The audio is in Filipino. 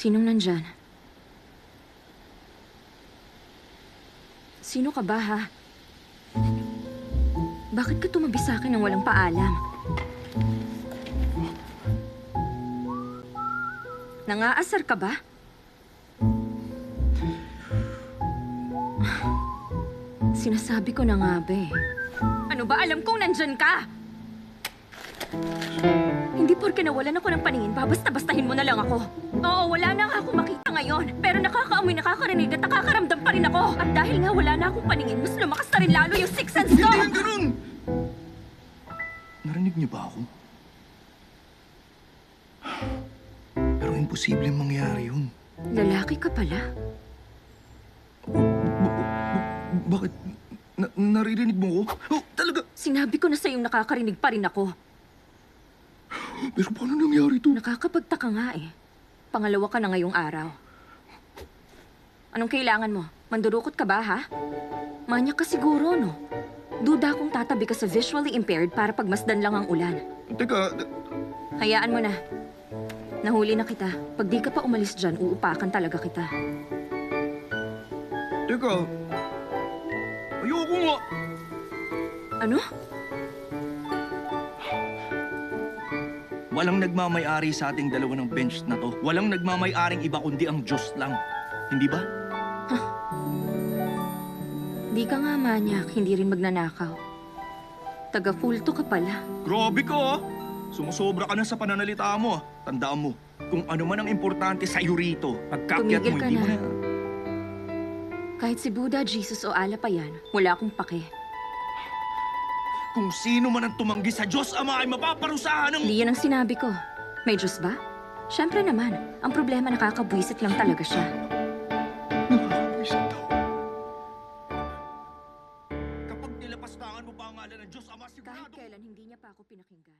Sinong nandyan? Sino ka ba, ha? Bakit ka tumabi sa akin nang walang paalam? Nangaasar ka ba? Sinasabi ko na nga, be. Ano ba alam kong nandyan ka? Hindi porke nawalan ako ng paningin, babasta-bastahin mo na lang ako. Oo, wala na nga akong makita ngayon. Pero nakakaamoy, nakakarinig at nakakaramdam pa rin ako. At dahil nga wala na akong paningin, mas lumakas na rin lalo yung sixth sense ko. Hindi ganun! Narinig niyo ba ako? Pero imposibleng mangyari yun. Lalaki ka pala. Bakit? Na- naririnig mo ko? Oh, talaga? Sinabi ko na sa'yong nakakarinig pa rin ako. Pero paano nangyari to? Nakakapagtaka nga eh. Pangalawa ka na ngayong araw. Anong kailangan mo? Mandurukot ka ba, ha? Manyak ka siguro, no? Duda kung tatabi ka sa visually impaired para pagmasdan lang ang ulan. Teka, Hayaan mo na. Nahuli na kita. Pag di ka pa umalis dyan, uupakan talaga kita. teka. Ayoko nga. Ano? Walang nagmamayari sa ating dalawa ng bench na to. Walang nagmamayaring iba kundi ang Diyos lang. Hindi ba? Di ka nga manyak, hindi rin magnanakaw. Taga-kulto ka pala. Grabe ka ah! Sumusobra ka na sa pananalita mo ah. Tandaan mo, kung ano man ang importante sa iyo rito, pagkakyat mo, hindi mo na. na... Kahit si Buddha, Jesus o Allah pa yan, wala akong pake. Kung sino man ang tumanggi sa Diyos Ama ay mapaparusahan ng... Hindi yan ang sinabi ko. May Diyos ba? Siyempre naman. Ang problema nakakabwisit lang talaga siya. Nakakapwisit daw. Kapag nilapastangan mo pa ang ngalan ng Diyos Ama, Kahit sigurado... kailan hindi niya pa ako pinakinggan.